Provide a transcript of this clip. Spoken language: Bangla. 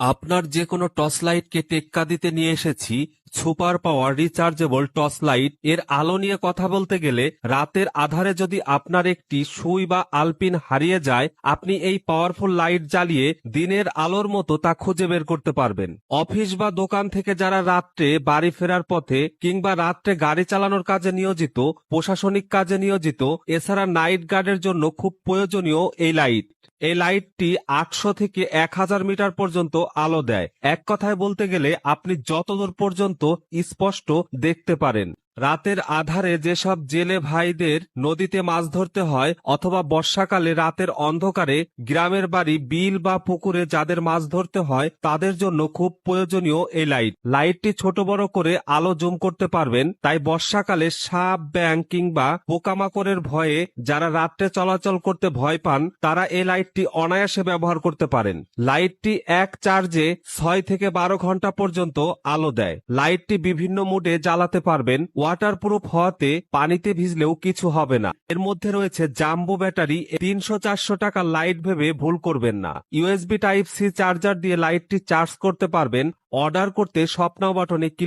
আপনার যে কোনো টর্চ লাইটকে টেক্কা দিতে নিয়ে এসেছি, super power rechargeable torch light, এর আলো নিয়ে কথা বলতে গেলে রাতের আধারে যদি আপনার একটি সুই বা আলপিন হারিয়ে যায়, আপনি এই পাওয়ারফুল লাইট জ্বালিয়ে দিনের আলোর মতো তা খুঁজে বের করতে পারবেন। অফিস বা দোকান থেকে যারা রাত্রে বাড়ি ফেরার পথে কিংবা রাত্রে গাড়ি চালানোর কাজে নিয়োজিত, প্রশাসনিক কাজে নিয়োজিত, এছাড়া নাইট গার্ডের জন্য খুব প্রয়োজনীয় এই লাইট। এই লাইটটি আটশো থেকে এক হাজার মিটার পর্যন্ত আলো দেয়। এক কথায় বলতে গেলে আপনি যতদূর পর্যন্ত স্পষ্ট দেখতে পারেন। রাতের আধারে যেসব জেলে ভাইদের নদীতে মাছ ধরতে হয় অথবা বর্ষাকালে রাতের অন্ধকারে গ্রামের বাড়ি, বিল বা পুকুরে যাদের মাছ ধরতে হয়, তাদের জন্য খুব প্রয়োজনীয় এই লাইট। লাইটটি ছোট বড় করে আলো জুম করতে পারবেন, তাই বর্ষাকালে সাপ ব্যাং কিংবা পোকামাকড়ের ভয়ে যারা রাত্রে চলাচল করতে ভয় পান, তারা এই লাইটটি অনায়াসে ব্যবহার করতে পারেন। লাইটটি এক চার্জে ছয় থেকে বারো ঘণ্টা পর্যন্ত আলো দেয়। লাইটটি বিভিন্ন মুডে জ্বালাতে পারবেন ওয়াটারপ্রুফ হওয়াতে পানিতে ভিজলেও কিছু হবে না। এর মধ্যে রয়েছে জাম্বো ব্যাটারি তিনশো চারশো টাকা লাইট ভেবে ভুল করবেন না। ইউএসবি টাইপ সি চার্জার দিয়ে লাইটটি চার্জ করতে পারবেন, অর্ডার করতে স্বপ্ন বাটনে ক্লিক